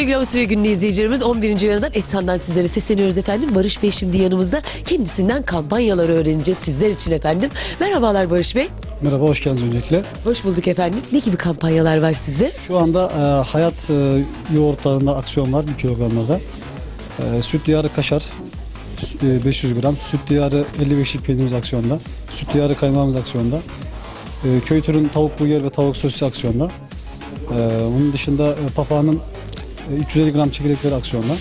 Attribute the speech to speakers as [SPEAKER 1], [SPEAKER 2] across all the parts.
[SPEAKER 1] Sevgili Avusturya günlü izleyicilerimiz 11. yaradan Etsan'dan sizlere sesleniyoruz efendim. Barış Bey şimdi yanımızda. Kendisinden kampanyaları öğreneceğiz sizler için efendim. Merhabalar Barış Bey.
[SPEAKER 2] Merhaba, hoş geldiniz öncelikle.
[SPEAKER 1] Hoş bulduk efendim. Ne gibi kampanyalar var size?
[SPEAKER 2] Şu anda e, hayat e, yoğurtlarında aksiyon var 1 kilogramlarda. E, süt diyarı kaşar e, 500 gram, süt diyarı 55'lik peynirimiz aksiyonda, süt diyarı kaymağımız aksiyonda, e, köy türün tavuk burger ve tavuk sosis aksiyonda. E, onun dışında e, papağanın 350 gram çekirdekleri aksiyonda.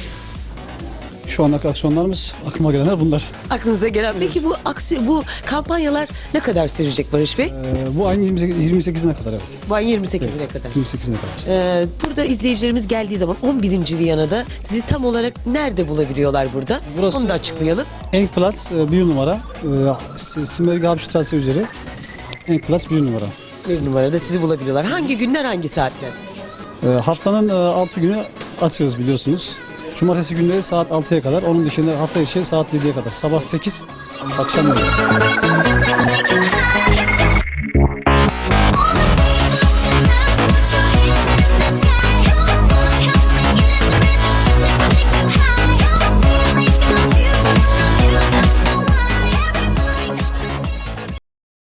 [SPEAKER 2] Şu andaki aksiyonlarımız aklıma gelenler bunlar.
[SPEAKER 1] Aklınıza gelen. Peki bu aksiyon, bu kampanyalar ne kadar sürecek Barış Bey?
[SPEAKER 2] E, bu ayın 28 28'ine kadar evet.
[SPEAKER 1] Bu ayın 28'ine
[SPEAKER 2] Evet,
[SPEAKER 1] kadar.
[SPEAKER 2] 28'ine kadar.
[SPEAKER 1] Ee, burada izleyicilerimiz geldiği zaman 11. Viyana'da sizi tam olarak nerede bulabiliyorlar burada?
[SPEAKER 2] Burası-
[SPEAKER 1] Onu da açıklayalım.
[SPEAKER 2] Enkplatz e, bir numara. E, Simberg Hauptstraße üzeri. Enkplatz bir numara.
[SPEAKER 1] Bir numarada sizi bulabiliyorlar. Hangi günler hangi saatler?
[SPEAKER 2] E, haftanın 6 günü açığız biliyorsunuz. Cumartesi günleri saat 6'ya kadar. Onun dışında hafta içi saat 7'ye kadar. Sabah 8, akşam 7.